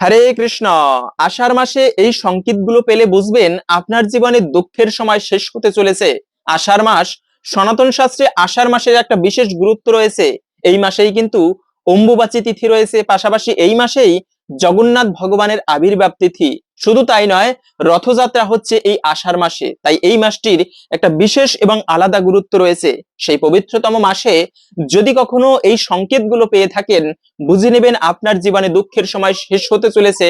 হরে কৃষ্ণ, আষাঢ় মাসে এই সংকেতগুলো পেলে বুঝবেন আপনার জীবনে দুঃখের সময় শেষ হতে চলেছে। আষাঢ় মাস সনাতন শাস্ত্রে আষাঢ় মাসের একটা বিশেষ গুরুত্ব রয়েছে। এই মাসেই কিন্তু অম্বুবাচী তিথি রয়েছে। পাশাপাশি এই মাসেই জগন্নাথ ভগবানের আবির্ভাব তিথি। শুধু তাই নয়, রথযাত্রা হচ্ছে এই আষাঢ় মাসে। তাই এই মাসটির একটা বিশেষ এবং আলাদা গুরুত্ব রয়েছে। সেই পবিত্রতম মাসে যদি কখনো এই সংকেতগুলো পেয়ে থাকেন, বুঝে নেবেন আপনার জীবনে দুঃখের সময় শেষ হতে চলেছে,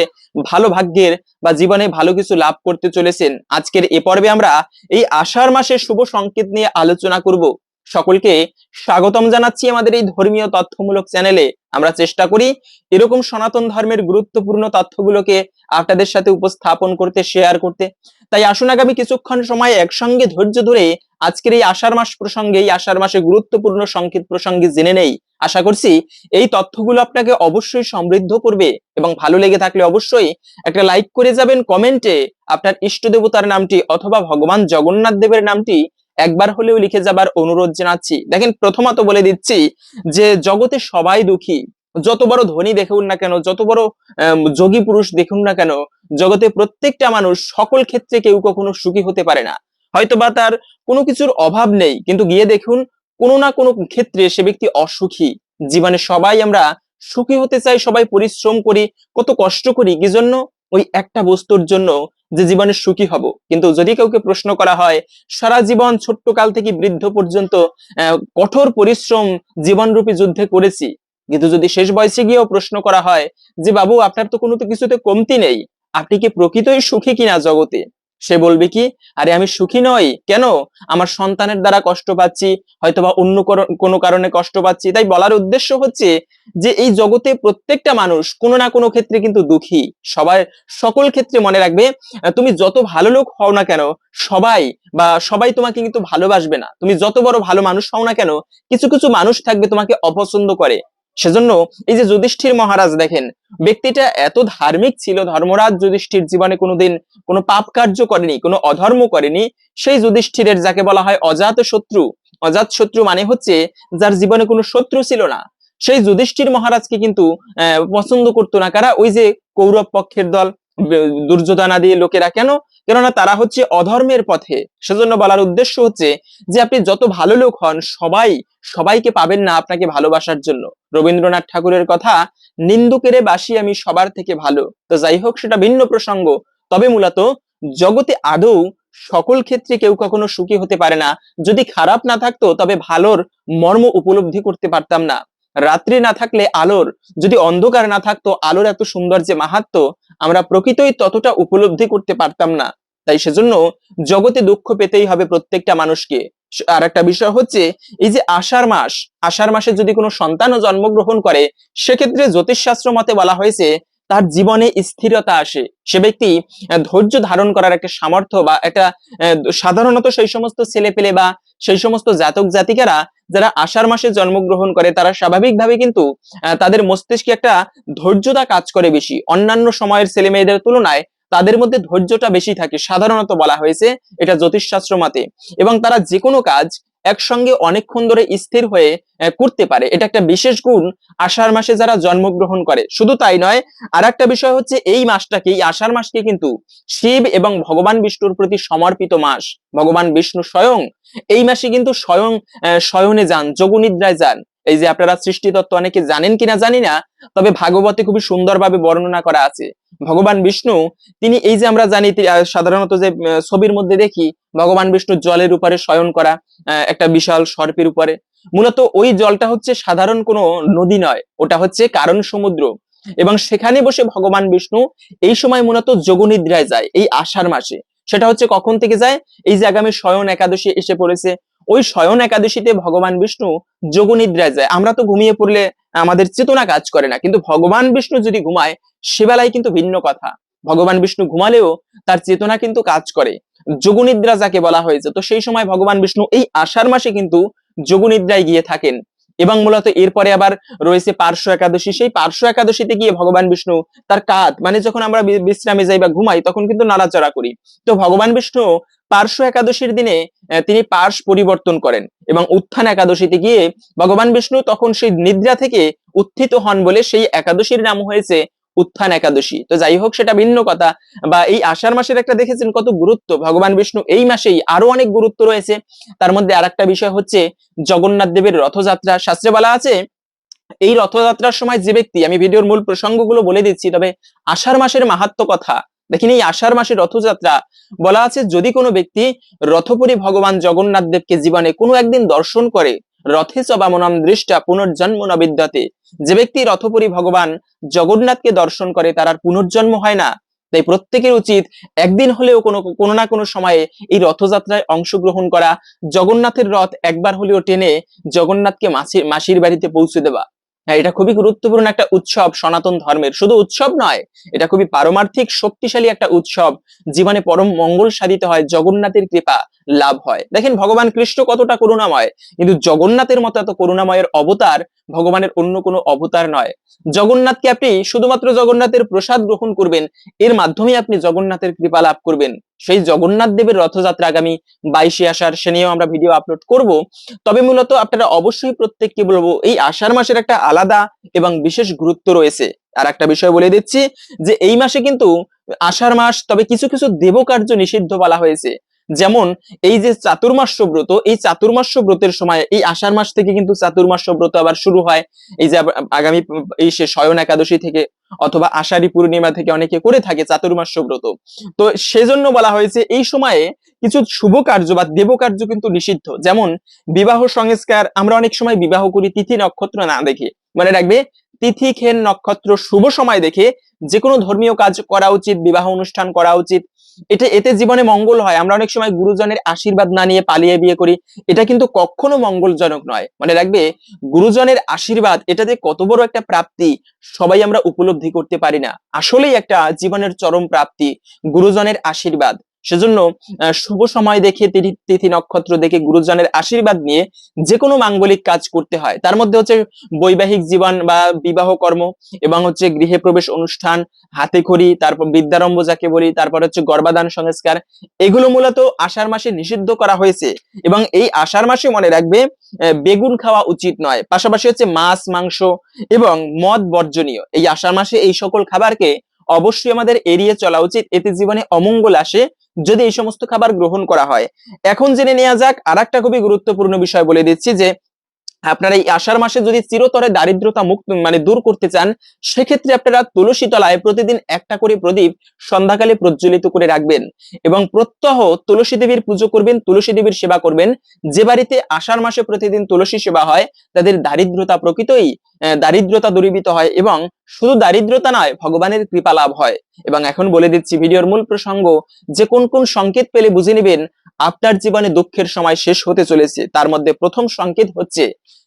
ভালো ভাগ্যের বা জীবনে ভালো কিছু লাভ করতে চলেছেন। আজকের এ পর্বে আমরা এই আষাঢ় মাসের শুভ সংকেত নিয়ে আলোচনা করব। সকলকে স্বাগতম জানাচ্ছি আমাদের এই ধর্মীয় তথ্যমূলক চ্যানেলে। আমরা চেষ্টা করি এরকম সনাতন ধর্মের গুরুত্বপূর্ণ তথ্যগুলোকে আপনাদের সাথে উপস্থাপন করতে শেয়ার করতে। তাই আসুন আগামী কিছুক্ষণ সময় একসঙ্গে ধৈর্য ধরে আজকের এই আষাঢ় মাস প্রসঙ্গে, এই আষাঢ় মাসে গুরুত্বপূর্ণ সংকেত প্রসঙ্গে জেনে নেই। আশা করছি এই তথ্যগুলো আপনাকে অবশ্যই সমৃদ্ধ করবে এবং ভালো লেগে থাকলে অবশ্যই একটা লাইক করে যাবেন। কমেন্টে আপনার ইষ্ট দেবতার নামটি অথবা ভগবান জগন্নাথ দেবের নামটি একবার হলেও লিখে যাবার অনুরোধ জানাচ্ছি। দেখেন, প্রথমত বলে দিচ্ছি যে, জগতে সবাই দুঃখী। যত বড় ধনী দেখুন না কেন, যত বড় যোগী পুরুষ দেখুন না কেন, জগতে প্রত্যেকটা মানুষ সকল ক্ষেত্রে কেউ কখনো সুখী হতে পারে না। হয়তোবা তার কোনো কিছুর অভাব নেই, কিন্তু গিয়ে দেখুন, কোনো না কোনো ক্ষেত্রে সে ব্যক্তি অসুখী। জীবনে সবাই আমরা সুখী হতে চাই, সবাই পরিশ্রম করি, কত কষ্ট করি, কি জন্য? ওই একটা বস্তুর জন্য যে জীবনে সুখী হব। কিন্তু যদি কাউকে প্রশ্ন করা হয়, সারা জীবন ছোট্ট কাল থেকে বৃদ্ধ পর্যন্ত কঠোর পরিশ্রম জীবনরূপী যুদ্ধে করেছি, কিন্তু যদি শেষ বয়সে গিয়েও প্রশ্ন করা হয় যে, বাবু, আপনার তো কোনো কিছুতে কমতি নেই। আপনি কি প্রকৃতই সুখী কিনা জগতে? সে বলবে কি, আরে আমি সুখী নই, কেন? আমার সন্তানের দ্বারা কষ্ট পাচ্ছি, হয়তোবা অন্য করো- কোনো কারণে কষ্ট পাচ্ছি। তাই বলার উদ্দেশ্য হচ্ছে যে এই জগতে প্রত্যেকটা মানুষ কোনো না কোনো ক্ষেত্রে কিন্তু দুঃখী। সবাই সকল ক্ষেত্রে মনে রাখবে তুমি যত ভালো লোক হও না কেন, সবাই বা সবাই তোমাকে কিন্তু ভালোবাসবে না। তুমি যত বড় ভালো মানুষ হও না কেন, কিছু কিছু মানুষ থাকবে তোমাকে অপছন্দ করে। সেজন্য এই যে যুধিষ্ঠির মহারাজ দেখেন, ব্যক্তিটা এত ধার্মিক ছিল, ধর্মরাজ যুধিষ্ঠির জীবনে কোনোদিন কোনো পাপ কার্য করেনি, কোনো অধর্ম করেনি, সেই যুধিষ্ঠিরের যাকে বলা হয় অজাত শত্রু অজাত শত্রু মানে হচ্ছে যার জীবনে কোনো শত্রু ছিল না। সেই যুধিষ্ঠির মহারাজকে কিন্তু পছন্দ করতো না কারা? ওই যে কৌরব পক্ষের দল দুর্যোধনাদি লোকেরা কেন? কেননা তারা হচ্ছে অধর্মের পথে। সেজন্য বলার উদ্দেশ্য হচ্ছে যে আপনি যত ভালো লোক হন, সবাই, সবাইকে পাবেন না আপনাকে ভালোবাসার জন্য। রবীন্দ্রনাথ ঠাকুরের কথা, নিন্দুকেরে বাসি আমি সবার থেকে ভালো। তো যাই হোক, সেটা ভিন্ন প্রসঙ্গ। তবে মূলত, জগতে আদৌ সকল ক্ষেত্রে কেউ কখনো সুখী হতে পারে না। যদি খারাপ না থাকতো, তবে ভালোর মর্ম উপলব্ধি করতে পারতাম না। রাত্রি না থাকলে আলোর, যদি অন্ধকার না থাকতো, আলোর এত সুন্দর যে মাহাত্ম, আমরা প্রকৃতই ততটা উপলব্ধি করতে পারতাম না। তাই সেজন্য জগতে দুঃখ পেতেই হবে প্রত্যেকটা মানুষকে। আর একটা বিষয় হচ্ছে, এই যে আষাঢ় মাস, আষাঢ় মাসে যদি কোনো সন্তানও জন্মগ্রহণ করে, সেক্ষেত্রে জ্যোতিষশাস্ত্র মতে বলা হয়েছে তার জীবনে স্থিরতা আসে। সে ব্যক্তি ধৈর্য ধারণ করার একটা সামর্থ্য বা একটা সাধারণত সেই সমস্ত ছেলে পেলে বা সেই সমস্ত জাতক জাতিকারা যারা আষাঢ় মাসে জন্মগ্রহণ করে, তারা স্বাভাবিকভাবে কিন্তু তাদের মস্তিষ্কে একটা ধৈর্যতা কাজ করে বেশি। অন্যান্য সময়ের ছেলে মেয়েদের তুলনায় তাদের মধ্যে ধৈর্যটা বেশি থাকে, সাধারণত বলা হয়েছে এটা জ্যোতিষশাস্ত্র মতে। এবং তারা যে কোনো কাজ একসঙ্গে অনেকক্ষণ ধরে স্থির হয়ে করতে পারে। এটা একটা বিশেষ গুণ আষাঢ় মাসে যারা জন্মগ্রহণ করে। শুধু তাই নয় আর একটা বিষয় হচ্ছে এই মাসটাকে এই আষাঢ় মাসকে কিন্তু শিব এবং ভগবান বিষ্ণুর প্রতি সমর্পিত মাস। ভগবান বিষ্ণু স্বয়ং, এই মাসে কিন্তু স্বয়ং শয়নে যান, যোগনিদ্রায় যান। এই যে আপনারা সৃষ্টি তত্ত্ব অনেকে জানেন কিনা জানি না, তবে ভাগবতে খুবই সুন্দরভাবে বর্ণনা করা আছে। ভগবান বিষ্ণু, তিনি এই যে আমরা জানি সাধারণত যে ছবির মধ্যে দেখি, ভগবান বিষ্ণু জলের উপরে শয়ন করা একটা বিশাল সর্পের উপরে। মূলত ওই জলটা হচ্ছে সাধারণ কোনো নদী নয়, ওটা হচ্ছে কারণ সমুদ্র। এবং সেখানে বসে ভগবান বিষ্ণু এই সময় মূলত যোগনিদ্রায় যায়, এই আষাঢ় মাসে। সেটা হচ্ছে কখন থেকে যায়? এই যে আগামী শয়ন একাদশী এসে পড়েছে ওই শয়ন একাদশীতে ভগবান বিষ্ণু যোগনিদ্রায় যায়। আমরা তো ঘুমিয়ে পড়লে আমাদের চেতনা কাজ করে না। কিন্তু ভগবান বিষ্ণু যদি ঘুমায়, সেবেলায় কিন্তু ভিন্ন কথা। ভগবান বিষ্ণু ঘুমালেও তার চেতনা কিন্তু কাজ করে। যোগনিদ্রা যাকে বলা হয়েছে, তো সেই সময় ভগবান বিষ্ণু এই আষাঢ় মাসে কিন্তু যোগনিদ্রায় গিয়ে থাকেন। এবং মূলত এরপরে আবার রয়েছে পার্শ্ব একাদশী। সেই পার্শ্ব একাদশীতে গিয়ে ভগবান বিষ্ণু তার কাত মানে যখন আমরা বিশ্রামে যাই বা ঘুমাই, তখন কিন্তু নাড়াচড়া করি। তো ভগবান বিষ্ণু পার্শ্ব একাদশীর দিনে তিনি পার্শ পরিবর্তন করেন এবং উত্থান একাদশীতে গিয়ে ভগবান বিষ্ণু তখন সেই নিদ্রা থেকে উত্থিত হন বলে সেই একাদশীর নাম হয়েছে উত্থান একাদশী। তো যাই হোক, সেটা ভিন্ন কথা। বা এই আষাঢ় মাসের একটা দেখেছেন কত গুরুত্ব। ভগবান বিষ্ণু এই মাসেই আরও অনেক গুরুত্ব রয়েছে। তার মধ্যে আর একটা বিষয় হচ্ছে জগন্নাথ দেবের রথযাত্রা। শাস্ত্রে বলা আছে, এই রথযাত্রার সময় যে ব্যক্তি, আমি ভিডিওর মূল প্রসঙ্গগুলো বলে দিচ্ছি, তবে আষাঢ় মাসের মাহাত্ম কথা। দেখেন এই আষাঢ় মাসের রথযাত্রা। বলা আছে, যদি কোনো ব্যক্তি রথপুরী ভগবান জগন্নাথ দেবকে জীবনে কোনো একদিন দর্শন করে রথে চবামনম দৃষ্টা পুনর্জন্ম ন বিদ্যতে। যে ব্যক্তি রথপুরী ভগবান জগন্নাথকে দর্শন করে, তার আর পুনর্জন্ম হয় না। তাই প্রত্যেকের উচিত একদিন হলেও কোনো কোনো না কোনো সময়ে এই রথযাত্রায় অংশগ্রহণ করা, জগন্নাথের রথ একবার হলেও টেনে জগন্নাথকে মাসির মাসির বাড়িতে পৌঁছে দেওয়া। হ্যাঁ এটা খুবই গুরুত্বপূর্ণ একটা উৎসব সনাতন ধর্মের। শুধু উৎসব নয়, এটা খুবই পারমার্থিক, শক্তিশালী একটা উৎসব। জীবনে পরম মঙ্গল সাধিত হয় জগন্নাথের কৃপা। লাভ হয়। দেখেন, ভগবান কৃষ্ণ কতটা করুণাময়, কিন্তু জগন্নাথের মতো এত করুণাময়ের অবতার ভগবানের অন্য কোনো অবতার নয়। জগন্নাথকে আপনি শুধুমাত্র জগন্নাথের প্রসাদ গ্রহণ করবেন, এর মাধ্যমে আপনি জগন্নাথের কৃপা লাভ করবেন। সেই জগন্নাথ দেবের রথযাত্রা আগামী বাইশে আষাঢ় সে নিয়েও আমরা ভিডিও আপলোড করব। তবে মূলত আপনারা অবশ্যই প্রত্যেককে বলব, এই আষাঢ় মাসের একটা আলাদা এবং বিশেষ গুরুত্ব রয়েছে। আর একটা বিষয় বলে দিচ্ছি যে, এই মাসে কিন্তু আষাঢ় মাস তবে কিছু কিছু দেবকার্য নিষিদ্ধ বলা হয়েছে। যেমন এই যে চাতুর্মাস্য ব্রত, এই চাতুর্মাস্য ব্রতের সময় এই আষাঢ় মাস থেকে কিন্তু চাতুর্মাস্য ব্রত আবার শুরু হয়। এই যে আগামী এই সে শয়ন একাদশী থেকে অথবা আষাঢ়ী পূর্ণিমা থেকে অনেকে করে থাকে চাতুর্মাস্য ব্রত। তো সেজন্য বলা হয়েছে এই সময়ে কিছু শুভ কার্য বা দেব কার্য কিন্তু নিষিদ্ধ। যেমন বিবাহ সংস্কার, আমরা অনেক সময় বিবাহ করি তিথি নক্ষত্র না দেখে। মনে রাখবে, তিথি খেন নক্ষত্র শুভ সময় দেখে যে কোনো ধর্মীয় কাজ করা উচিত, বিবাহ অনুষ্ঠান করা উচিত এটা, এতে জীবনে মঙ্গল হয়। আমরা অনেক সময় গুরুজনের আশীর্বাদ না নিয়ে পালিয়ে বিয়ে করি। এটা কিন্তু কখনো মঙ্গলজনক নয়। মানে রাখবে, গুরুজনের আশীর্বাদ, এটা যে কত বড় একটা প্রাপ্তি, সবাই আমরা উপলব্ধি করতে পারি না। আসলেই একটা জীবনের চরম প্রাপ্তি, গুরুজনের আশীর্বাদ। সেজন্য শুভ সময় দেখে তিথি নক্ষত্র দেখে গুরুজনের আশীর্বাদ নিয়ে যে কোনো মাঙ্গলিক কাজ করতে হয়। তার মধ্যে হচ্ছে বৈবাহিক জীবন বা বিবাহ কর্ম এবং হচ্ছে গৃহে প্রবেশ অনুষ্ঠান, হাতে খড়ি, তারপর বিদ্যারম্ভ যাকে বলি, তারপর হচ্ছে গর্বাদান সংস্কার, এগুলো মূলত আষাঢ় মাসে নিষিদ্ধ করা হয়েছে এবং এই আষাঢ় মাসে মনে রাখবে বেগুন খাওয়া উচিত নয়। পাশাপাশি হচ্ছে মাছ, মাংস এবং মদ বর্জনীয়। এই আষাঢ় মাসে এই সকল খাবারকে অবশ্যই আমাদের এড়িয়ে চলা উচিত। এতে জীবনে অমঙ্গল আসে যদি এই সমস্ত খাবার গ্রহণ করা হয়, এখন জেনে নেওয়া যাক আর একটা খুবই গুরুত্বপূর্ণ বিষয় বলে দিচ্ছি যে, আপনারা এই আষাঢ় মাসে যদি চিরতরে দারিদ্রতা মুক্ত মানে দূর করতে চান, সেক্ষেত্রে আপনারা তুলসী তলায় প্রতিদিন একটা করে প্রদীপ সন্ধ্যাকালে প্রজ্বলিত করে রাখবেন এবং প্রত্যহ তুলসী দেবীর পুজো করবেন, তুলসী দেবীর সেবা করবেন। যে বাড়িতে আষাঢ় মাসে প্রতিদিন তুলসী সেবা হয়, তাদের দারিদ্রতা প্রকৃতই দারিদ্রতা দূরীভূত হয় এবং শুধু দারিদ্রতা নয়, ভগবানের কৃপা লাভ হয়। এবং এখন বলে দিচ্ছি, ভিডিওর মূল প্রসঙ্গ, যে কোন কোন সংকেত পেলে বুঝে নেবেন আপনার জীবনে দুঃখের সময় শেষ হতে চলেছে। তার মধ্যে প্রথম সংকেত হচ্ছে,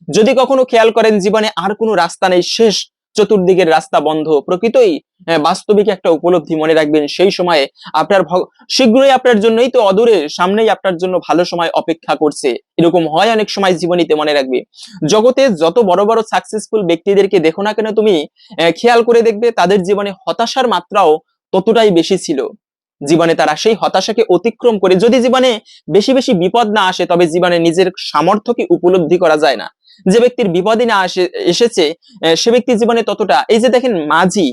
যদি কখনো খেয়াল করেন জীবনে আর কোনো রাস্তা নেই, শেষ চতুর্দিকের রাস্তা বন্ধ। প্রকৃতই বাস্তবিক একটা উপলব্ধি মনে রাখবেন, সেই সময়ে আপনার শীঘ্রই আপনার জন্যই তো অদূরে, সামনেই আপনার জন্য ভালো সময় অপেক্ষা করছে। এরকম হয় অনেক সময় জীবনীতে মনে রাখবে। জগতে যত বড় বড় সাকসেসফুল ব্যক্তিদেরকে দেখো না কেন তুমি খেয়াল করে দেখবে তাদের জীবনে হতাশার মাত্রাও ততটাই বেশি ছিল। জীবনে তারা সেই হতাশাকে অতিক্রম করে, যদি জীবনে বেশি বেশি বিপদ না আসে, তবে জীবনে নিজের সামর্থ্যকে উপলব্ধি করা যায় না। যে ব্যক্তির বিপদই না আসে, এসেছে সে ব্যক্তি জীবনে ততটা, এই যে দেখেন মাঝি,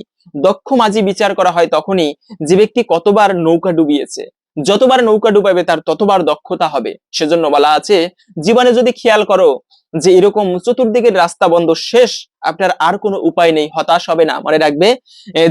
দক্ষ মাঝি বিচার করা হয় তখনই, যে ব্যক্তি কতবার নৌকা ডুবিয়েছে। যতবার নৌকা ডুবাবে তার ততবার দক্ষতা হবে। সেজন্য বলা আছে, জীবনে যদি খেয়াল করো যে এরকম চতুর্দিকের রাস্তা বন্ধ শেষ, আপনার আর কোনো উপায় নেই, হতাশ হবে না। মনে রাখবে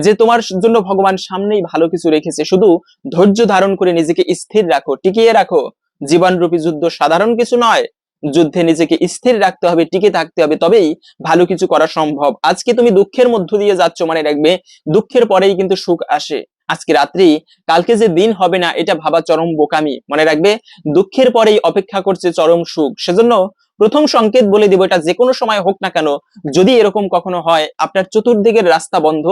যে তোমার জন্য ভগবান সামনেই ভালো কিছু রেখেছে, শুধু ধৈর্য ধারণ করে নিজেকে স্থির রাখো, টিকিয়ে রাখো। জীবনরূপী যুদ্ধ সাধারণ কিছু নয়, যুদ্ধে নিজেকে স্থির রাখতে হবে, টিকে থাকতে হবে, তবেই ভালো কিছু করা সম্ভব। আজকে তুমি দুঃখের মধ্য দিয়ে যাচ্ছ, মনে রাখবে, দুঃখের পরেই কিন্তু সুখ আসে। আজকে রাত্রি, কালকে যে দিন হবে না, এটা ভাবা চরম বোকামি। মনে রাখবে, দুঃখের পরেই অপেক্ষা করছে চরম সুখ। সেজন্য প্রথম সংকেত বলে দিব, এটা যে কোনো সময় হোক না কেন, যদি এরকম কখনো হয়, আপনার চতুর্দিকের রাস্তা বন্ধ।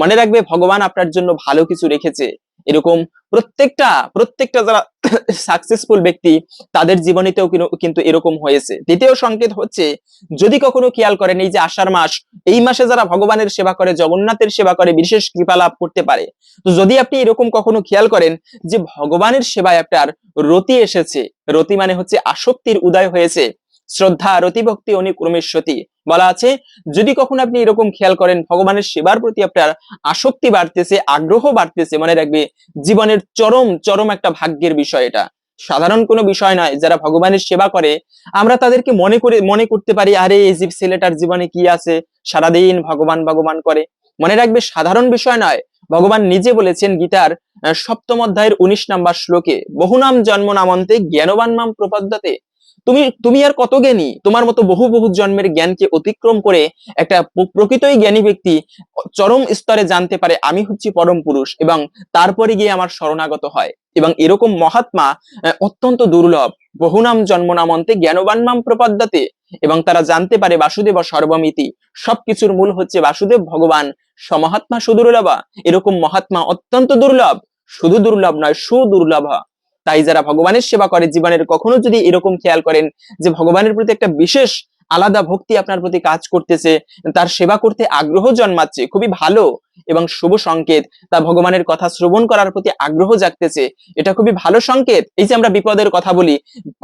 মনে রাখবে, ভগবান আপনার জন্য ভালো কিছু রেখেছে। এরকম প্রত্যেকটা প্রত্যেকটা যারা সাকসেসফুল ব্যক্তি, তাদের জীবনীতেও কিন্তু এরকম হয়েছে। দ্বিতীয় সংকেত হচ্ছে, যদি কখনো খেয়াল করেন এই যে আষাঢ় মাস, এই মাসে যারা ভগবানের সেবা করে, জগন্নাথের সেবা করে, বিশেষ কৃপা লাভ করতে পারে। তো যদি আপনি এরকম কখনো খেয়াল করেন যে ভগবানের সেবায় আপনার রতি এসেছে, রতি মানে হচ্ছে আসক্তির উদয় হয়েছে শ্রদ্ধা, রতিভক্তি অনুক্রমেশ্বতী বলা আছে, যদি কখনো আপনি এরকম খেয়াল করেন, ভগবানের সেবার প্রতি আপনার আসক্তি বাড়তেছে, আগ্রহ বাড়তেছে, মনে রাখবে, জীবনের চরম চরম একটা ভাগ্যের বিষয় এটা। সাধারণ কোনো বিষয় নয়, যারা ভগবানের সেবা করে, আমরা তাদেরকে মনে করে, মনে করতে পারি, আরে, এই জীব ছেলেটার জীবনে কি আছে? সারাদিন ভগবান ভগবান করে। মনে রাখবে, সাধারণ বিষয় নয়, ভগবান নিজে বলেছেন গীতার সপ্তম অধ্যায়ের উনিশ নাম্বার শ্লোকে, বহুনাম জন্ম নামন্তে জ্ঞানবান নাম প্রপদ্যতে তুমি তুমি আর কত জ্ঞানী? তোমার মতো বহু বহু জন্মের জ্ঞানকে অতিক্রম করে একটা প্র- প্রকৃতই জ্ঞানী ব্যক্তি চরম স্তরে জানতে পারে, আমি হচ্ছি পরম পুরুষ এবং তারপরে গিয়ে আমার শরণাগত হয়। এবং এরকম মহাত্মা অত্যন্ত দুর্লভ। বহুনাম জন্ম নামন্তে জ্ঞানবান মাম প্রপদ্যতে। এবং তারা জানতে পারে, বাসুদেব সর্বমিতি। সবকিছুর মূল হচ্ছে বাসুদেব ভগবান। সমহাত্মা সুদুর্লভা। এরকম মহাত্মা অত্যন্ত দুর্লভ। শুধু দুর্লভ নয়, সুদুর্লভ। তাই যারা ভগবানের সেবা করে জীবনের কখনো যদি এরকম খেয়াল করেন যে ভগবানের প্রতি একটা বিশেষ আলাদা ভক্তি আপনার প্রতি কাজ করতেছে, তার সেবা করতে আগ্রহ জন্মাচ্ছে, খুবই ভালো এবং শুভ সংকেত। তা ভগবানের কথা শ্রবণ করার প্রতি আগ্রহ জাগতেছে, এটা খুবই ভালো সংকেত। এই যে আমরা বিপদের কথা বলি,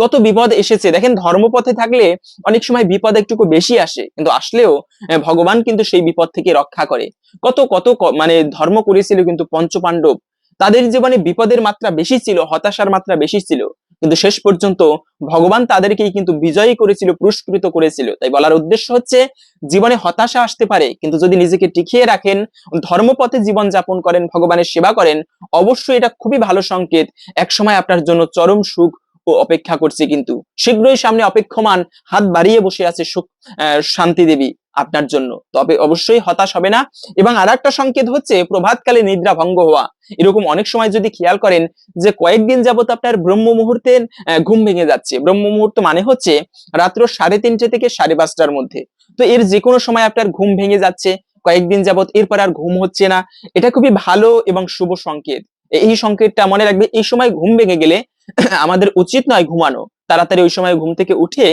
কত বিপদ এসেছে। দেখেন ধর্মপথে থাকলে অনেক সময় বিপদ একটুকু বেশি আসে, কিন্তু আসলেও ভগবান কিন্তু সেই বিপদ থেকে রক্ষা করে। কত কত মানে ধর্ম করেছিল কিন্তু পঞ্চপাণ্ডব তাদের জীবনে বিপদের মাত্রা বেশি ছিল, হতাশার মাত্রা বেশি ছিল। কিন্তু শেষ পর্যন্ত ভগবান তাদেরকেই কিন্তু বিজয়ী করেছিল, পুরস্কৃত করেছিল। তাই বলার উদ্দেশ্য হচ্ছে, জীবনে হতাশা আসতে পারে, কিন্তু যদি নিজেকে টিকিয়ে রাখেন, ধর্মপথে জীবন যাপন করেন, ভগবানের সেবা করেন, অবশ্যই এটা খুবই ভালো সংকেত। একসময় আপনার জন্য চরম সুখ অপেক্ষা করছে কিন্তু। শীঘ্রই সামনে অপেক্ষমান হাত বাড়িয়ে বসে আছে সুখ শান্তি দেবী আপনার জন্য। তবে অবশ্যই হতাশ হবে না। এবং আর একটা সংকেত হচ্ছে, প্রভাতকালে নিদ্রা ভঙ্গ হওয়া। এরকম অনেক সময় যদি খেয়াল করেন যে, কয়েকদিন যাবত আপনার ব্রহ্ম মুহূর্তে ঘুম ভেঙে যাচ্ছে। ব্রহ্ম মুহূর্ত মানে হচ্ছে রাত্র সাড়ে তিনটে থেকে সাড়ে পাঁচটার মধ্যে। তো এর যে কোনো সময় আপনার ঘুম ভেঙে যাচ্ছে। কয়েকদিন যাবত এরপর আর ঘুম হচ্ছে না। এটা খুবই ভালো এবং শুভ সংকেত। এই সংকেতটা মনে রাখবে, এই সময় ঘুম ভেঙে গেলে আমাদের উচিত নয় ঘুমানো। তাড়াতাড়ি ওই সময় ঘুম থেকে উঠে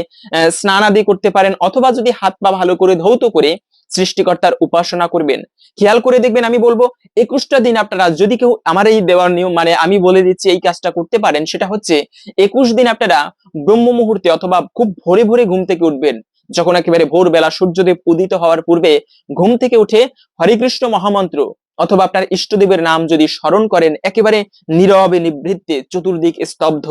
স্নান আদি করতে পারেন অথবা যদি হাত পা ভালো করে ধৌত করে সৃষ্টিকর্তার উপাসনা করবেন। খেয়াল করে দেখবেন আমি বলব, একুশটা দিন আপনারা যদি কেউ আমার এই দেওয়ার নিয়ম মানে আমি বলে দিচ্ছি এই কাজটা করতে পারেন, সেটা হচ্ছে একুশ দিন আপনারা ব্রহ্ম মুহূর্তে অথবা খুব ভোরে ভোরে ঘুম থেকে উঠবেন। যখন একেবারে ভোরবেলা সূর্যদেব উদিত হওয়ার পূর্বে ঘুম থেকে উঠে হরিকৃষ্ণ মহামন্ত্র অথবা আপনার ইষ্টদেবের নাম যদি স্মরণ করেন, একেবারে নীরবে নিবৃত্তে চতুর্দিক স্তব্ধ।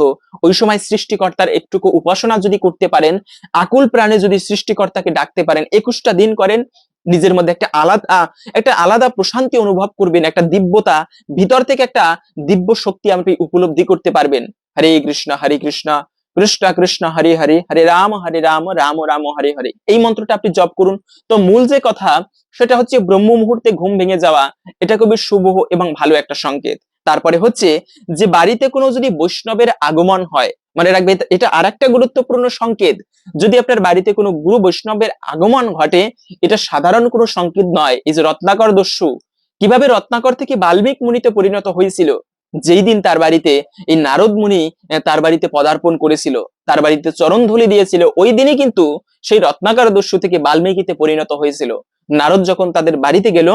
ওই সময় সৃষ্টিকর্তার একটুকু উপাসনা যদি করতে পারেন, আকুল প্রাণে যদি সৃষ্টিকর্তাকে ডাকতে পারেন, একুশটা দিন করেন, নিজের মধ্যে একটা আলাদা একটা আলাদা প্রশান্তি অনুভব করবেন, একটা দিব্যতা, ভিতর থেকে একটা দিব্য শক্তি আপনি উপলব্ধি করতে পারবেন। হরে কৃষ্ণ হরে কৃষ্ণ। কৃষ্ণ কৃষ্ণ হরে হরে হরে রাম হরে রাম রাম রাম, হরে হরে। এই মন্ত্রটা আপনি জপ করুন। তো মূল যে কথা, সেটা হচ্ছে ব্রহ্ম মুহূর্তে ঘুম ভেঙে যাওয়া, এটা খুবই শুভ এবং ভালো একটা সংকেত। তারপরে হচ্ছে যে বাড়িতে কোনো যদি বৈষ্ণবের আগমন হয় মানে রাখবে, এটা- আর একটা গুরুত্বপূর্ণ সংকেত। যদি আপনার বাড়িতে কোনো গুরু বৈষ্ণবের আগমন ঘটে, এটা সাধারণ কোনো সংকেত নয়। এই যে রত্নাকর দস্যু, কীভাবে রত্নাকর থেকে বাল্মিক মুনিতে পরিণত হয়েছিল যেই দিন তার বাড়িতে এই নারদ মুনি তার বাড়িতে পদার্পণ করেছিল, তার বাড়িতে চরণ ধুলি দিয়েছিল, ওই দিনই কিন্তু সেই রত্নাকার দস্যু থেকে বাল্মীকিতে পরিণত হয়েছিল। নারদ যখন তাদের বাড়িতে গেল,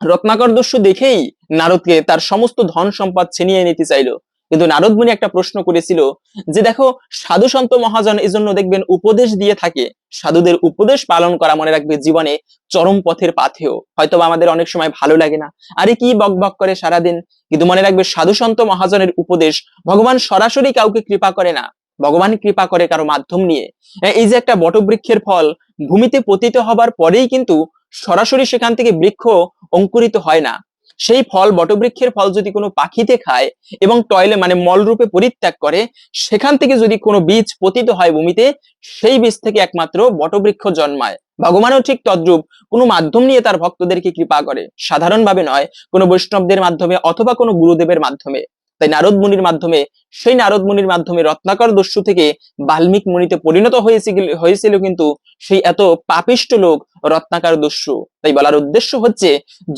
রত্নাকর দস্যু দেখেই নারদকে তার সমস্ত ধন সম্পদ ছিনিয়ে নিতে চাইলো। কিন্তু নারদ মুনি একটা প্রশ্ন করেছিল যে দেখো, সাধু সন্ত মহাজন এজন্য দেখবেন উপদেশ দিয়ে থাকে। সাধুদের উপদেশ পালন করা মনে রাখবে জীবনে চরম পথের পাথেও হয়তো আমাদের অনেক সময় ভালো লাগে না। আরে কি বক বক করে সারাদিন। কিন্তু মনে রাখবে সাধু সন্ত মহাজনের উপদেশ ভগবান সরাসরি কাউকে কৃপা করে না। ভগবান কৃপা করে কারও মাধ্যম নিয়ে। এই যে একটা বটবৃক্ষের ফল ভূমিতে পতিত হবার পরেই কিন্তু সরাসরি সেখান থেকে বৃক্ষ অঙ্কুরিত হয় না। সেই ফল বটবৃক্ষের ফল যদি কোনো পাখিতে খায় এবং টয়লে মানে মলরূপে পরিত্যাগ করে, সেখান থেকে যদি কোনো বীজ পতিত হয় ভূমিতে, সেই বীজ থেকে একমাত্র বটবৃক্ষ জন্মায়। ভগবানও ঠিক তদ্রূপ কোনো মাধ্যম নিয়ে তার ভক্তদেরকে কৃপা করে। সাধারণভাবে নয়, কোনো বৈষ্ণবদের মাধ্যমে অথবা কোনো গুরুদেবের মাধ্যমে। তাই নারদ মুনির মাধ্যমে, সেই নারদ মুনির মাধ্যমে রত্নাকর দস্যু থেকে বাল্মিক মুনিতে পরিণত হয়েছিল হয়েছিল কিন্তু সেই এত পাপিষ্ট লোক রত্নাকর দস্যু। তাই বলার উদ্দেশ্য হচ্ছে,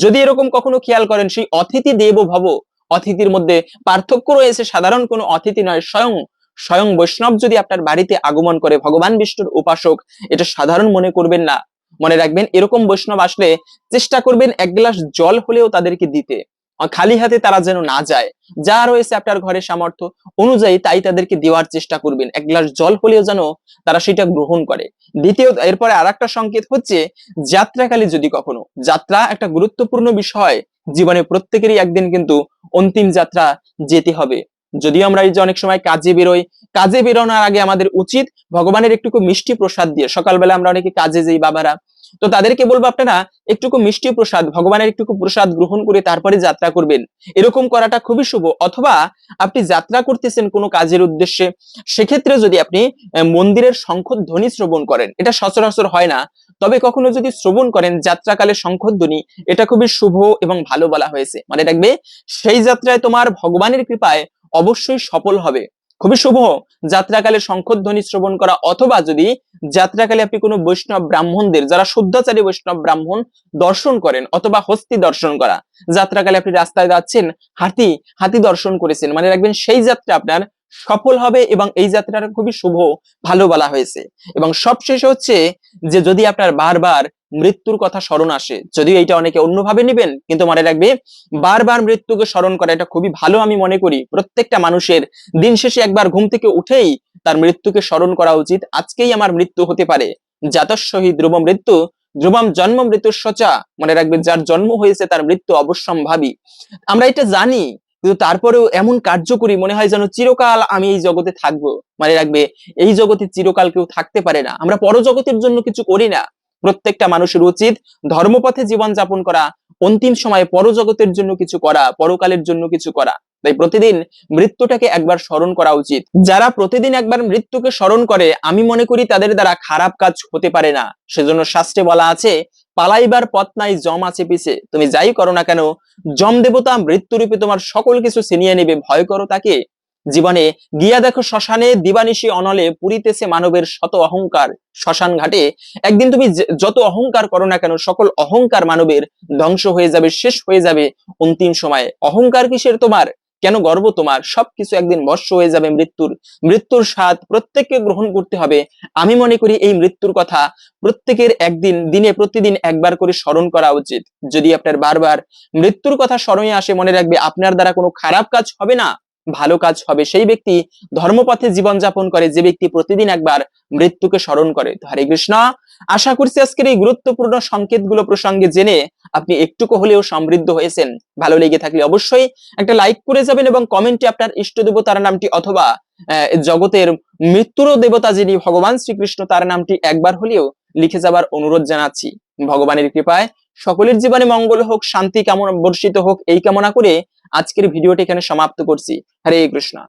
যদি এরকম কখনো খেয়াল করেন, সেই অতিথি দেব ভব, অতিথির মধ্যে পার্থক্য রয়েছে, সাধারণ কোনো অতিথি নয়, স্বয়ং স্বয়ং বৈষ্ণব যদি আপনার বাড়িতে আগমন করে, ভগবান বিষ্ণুর উপাসক, এটা সাধারণ মনে করবেন না। মনে রাখবেন, এরকম বৈষ্ণব আসলে চেষ্টা করবেন এক গ্লাস জল হলেও তাদেরকে দিতে। খালি হাতে তারা যেন না যায়। যা রয়েছে আপনার ঘরের সামর্থ্য অনুযায়ী তাই তাদেরকে দেওয়ার চেষ্টা করবেন। এক গ্লাস জল হলেও যেন তারা সেটা গ্রহণ করে। দ্বিতীয়, এরপরে আর একটা সংকেত হচ্ছে, যাত্রাকালে যদি কখনো, যাত্রা একটা গুরুত্বপূর্ণ বিষয়। জীবনে প্রত্যেকেরই একদিন কিন্তু অন্তিম যাত্রা যেতে হবে। যদিও আমরা এই যে অনেক সময় কাজে বেরোই, কাজে বেরোনোর আগে আমাদের উচিত ভগবানের একটুকু মিষ্টি প্রসাদ দিয়ে। সকালবেলা আমরা অনেকে কাজে যাই বাবারা। তো তাদেরকে বলব আপনারা, একটুকু মিষ্টি প্রসাদ, ভগবানের একটুকু প্রসাদ গ্রহণ করে তারপরে যাত্রা করবেন। এরকম করাটা খুবই শুভ। অথবা আপনি যাত্রা করতেছেন কোনো কাজের উদ্দেশ্যে, সেক্ষেত্রে যদি আপনি মন্দিরের শঙ্খধ্বনি শ্রবণ করেন, এটা সচরাচর হয় না। তবে কখনো যদি শ্রবণ করেন, যাত্রাকালে শঙ্খধ্বনি, এটা খুবই শুভ এবং ভালো বলা হয়েছে। মানে রাখবে সেই যাত্রায় তোমার ভগবানের কৃপায় অবশ্যই সফল হবে। খুবই শুভ যাত্রাকালে শঙ্খধ্বনি শ্রবণ করা, অথবা যদি যাত্রাকালে আপনি কোনো বৈষ্ণব ব্রাহ্মণদের, যারা শুদ্ধাচারী বৈষ্ণব ব্রাহ্মণ দর্শন করেন, অথবা হস্তি দর্শন করা, যাত্রাকালে আপনি রাস্তায় যাচ্ছেন, হাতি হাতি দর্শন করেছেন মানে রাখবেন সেই যাত্রা আপনার সফল হবে এবং এই যাত্রাটা খুবই শুভ, ভালো বলা হয়েছে। এবং সবশেষে হচ্ছে যে, যদি আপনার বারবার মৃত্যুর কথা স্মরণ আসে, যদিও এটা অনেকে অন্যভাবে নেবেন, কিন্তু মনে রাখবে, বারবার মৃত্যুকে স্মরণ করা এটা খুবই ভালো আমি মনে করি। প্রত্যেকটা মানুষের দিন শেষে একবার ঘুম থেকে উঠেই তার মৃত্যুকে স্মরণ করা উচিত। আজকেই আমার মৃত্যু হতে পারে। জাতস্বহি ধ্রুব মৃত্যু, ধ্রুবম জন্ম মৃত্যু সচা মনে রাখবে যার জন্ম হয়েছে তার মৃত্যু অবশ্যম্ভাবী। আমরা এটা জানি কিন্তু তারপরেও এমন কার্যকরী মনে হয় যেন চিরকাল আমি এই জগতে থাকব। মনে রাখবে, এই জগতে চিরকাল কেউ থাকতে পারে না। আমরা পরজগতের জন্য কিছু করি না। প্রত্যেকটা মানুষের উচিত ধর্মপথে জীবন যাপন করা, অন্তিম সময়ে পরজগতের জন্য কিছু করা, পরকালের জন্য কিছু করা। তাই প্রতিদিন মৃত্যুটাকে একবার স্মরণ করা উচিত। যারা প্রতিদিন একবার মৃত্যুকে স্মরণ করে, আমি মনে করি তাদের দ্বারা খারাপ কাজ হতে পারে না। সেজন্য শাস্ত্রে বলা আছে পালাইবার পথ নাই, জম আছে পিছে। তুমি যাই করো না কেন, জম দেবতা মৃত্যুরূপে তোমার সকল কিছু ছিনিয়ে নেবে, ভয় করো তাকে। জীবনে গিয়া দেখো শ্মশানে দিবানিশি অনলে পুরিতেছে মানবের শত অহংকার। শ্মশান ঘাটে একদিন তুমি যত অহংকার করো না কেন, সকল অহংকার মানবের ধ্বংস হয়ে যাবে, শেষ হয়ে যাবে অন্তিম সময়ে। অহংকার কিসের তোমার? কেন গর্ব তোমার? সবকিছু একদিন বর্ষ হয়ে যাবে মৃত্যুর। মৃত্যুর স্বাদ প্রত্যেককে গ্রহণ করতে হবে। আমি মনে করি এই মৃত্যুর কথা প্রত্যেকের একদিন, দিনে প্রতিদিন একবার করে স্মরণ করা উচিত। যদি আপনার বারবার মৃত্যুর কথা স্মরণে আসে মনে রাখবে, আপনার দ্বারা কোনো খারাপ কাজ হবে না। ভালো কাজ হবে। সেই ব্যক্তি ধর্মপথে জীবন যাপন করে, যে ব্যক্তি প্রতিদিন একবার মৃত্যুকে স্মরণ করে। হরে কৃষ্ণ, আশা করছি আজকের এই গুরুত্বপূর্ণ সংকেতগুলো প্রসঙ্গে জেনে আপনি একটুকু হলেও সমৃদ্ধ হয়েছেন। ভালো লেগে থাকলে অবশ্যই একটা লাইক করে যাবেন এবং কমেন্টে আপনার ইষ্ট দেবতার নামটি অথবা জগতের মৃত্যুর দেবতা যিনি ভগবান শ্রীকৃষ্ণ, তার নামটি একবার হলেও লিখে যাবার অনুরোধ জানাচ্ছি। ভগবানের কৃপায় সকলের জীবনে মঙ্গল হোক, শান্তি কেমন বর্ষিত হোক, এই কামনা করে আজকের ভিডিওটি এখানে সমাপ্ত করছি। হরে কৃষ্ণ।